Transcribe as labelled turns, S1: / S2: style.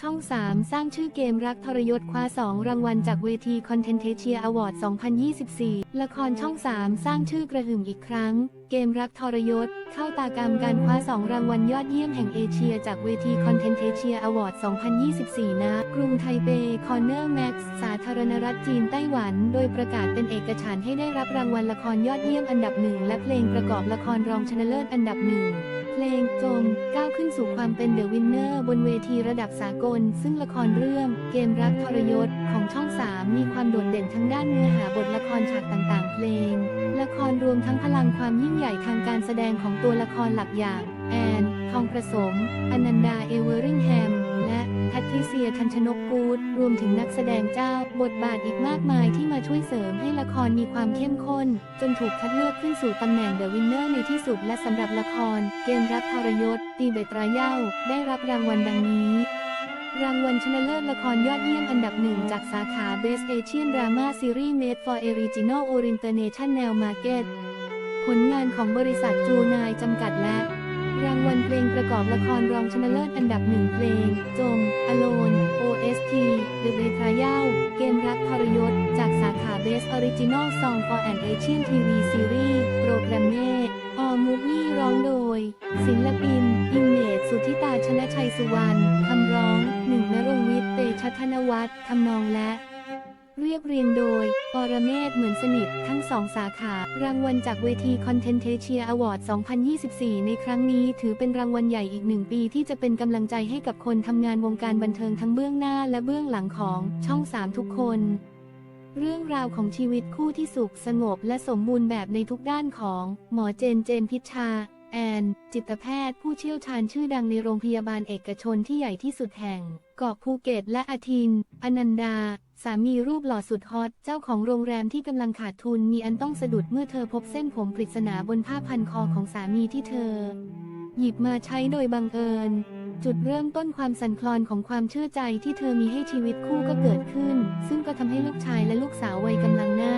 S1: ช่อง 3 สร้างชื่อเกมรักทรยศคว้า 2 รางวัลจากเวที Contentation Award 2024 ละครช่อง 3 สร้างชื่อกระหึ่มอีกครั้ง เกมรักทรยศ เข้าตากรรมการคว้า 2 รางวัลยอดเยี่ยมแห่งเอเชียจากเวที Contentation Award 2024ณกรุงไทเป คอนเนอร์แม็กซ์ สาธารณรัฐจีนไต้หวัน โดยประกาศเป็นเอกฉันท์ให้ได้รับรางวัลละครยอดเยี่ยมอันดับหนึ่งและเพลงประกอบละครรองชนะเลิศอันดับหนึ่งเพลงจมก้าว ขึ้นสู่ความเป็นเดอะวินเนอร์บนเวทีระดับสากล ซึ่งละครเรื่อง เกมรักทรยศของช่อง 3 มีความโดดเด่นทั้งด้านเนื้อหาบทละครฉากต่างๆ เพลง ละครรวมทั้งพลังความยิ่งใหญ่ทางการแสดงของตัวละครหลักอย่าง แอน ทองประสมอนันดา เอเวอริงแฮ ยทันชนกกูดรวมถึงนักแสดงเจ้า บทบาทอีกมากมายที่มาช่วยเสริมให้ละครมีความเข้มข้น จนถูกคัดเลือกขึ้นสู่ตำแหน่งเดอะวินเนอร์ในที่สุดและสำหรับละคร เกมรักทรยศ ตีเบตราเย้า ได้รับรางวัลดังนี้ รางวัลชนะเลิศละครยอดเยี่ยมอันดับหนึ่งจากสาขา Best Asian Drama Series Made for Original International Market ผลงานของบริษัทจูนายจำกัดและรางวัลเพลงประกอบละครรองชนะเลิศอันดับหนึ่งเพลงจม Alone Best Original Song for an Asian TV Series โปรแกรมเม All Movie ร้องโดย ศิลปิน อิมเมจสุธิตาชนะชัยสุวรรณคำร้องหนึ่งนรงวิทย์เตชะธนวัฒน์ทำนองและ เรียบเรียงโดย ปรเมศเหมือนสนิททั้งสองสาขา รางวัลจากเวที Contentation Award 2024 ในครั้งนี้ถือเป็นรางวัลใหญ่อีกหนึ่งปีที่จะเป็นกำลังใจให้กับคนทำงานวงการบันเทิงทั้งเบื้องหน้าและเบื้องหลังของช่อง 3 ทุกคน เรื่องราวของชีวิตคู่ที่สุขสงบและสมบูรณ์แบบในทุกด้านของ หมอเจนเจนพิชชา แอน จิตแพทย์ ผู้เชี่ยวชาญชื่อดังในโรงพยาบาลเอกชนที่ใหญ่ที่สุดแห่ง เกาะภูเก็ตและอาทิน อนันดา สามีรูปหล่อสุดฮอต เจ้าของโรงแรมที่กำลังขาดทุนมีอันต้องสะดุดเมื่อเธอพบเส้นผมปริศนาบนผ้าพันคอของสามีที่เธอ หยิบมาใช้โดยบังเอิญ จุดเริ่มต้นความสั่นคลอนของความเชื่อใจที่เธอมีให้ชีวิตคู่ก็เกิดขึ้น ซึ่งก็ทำให้ลูกชายและลูกสาววัยกำลังหน้า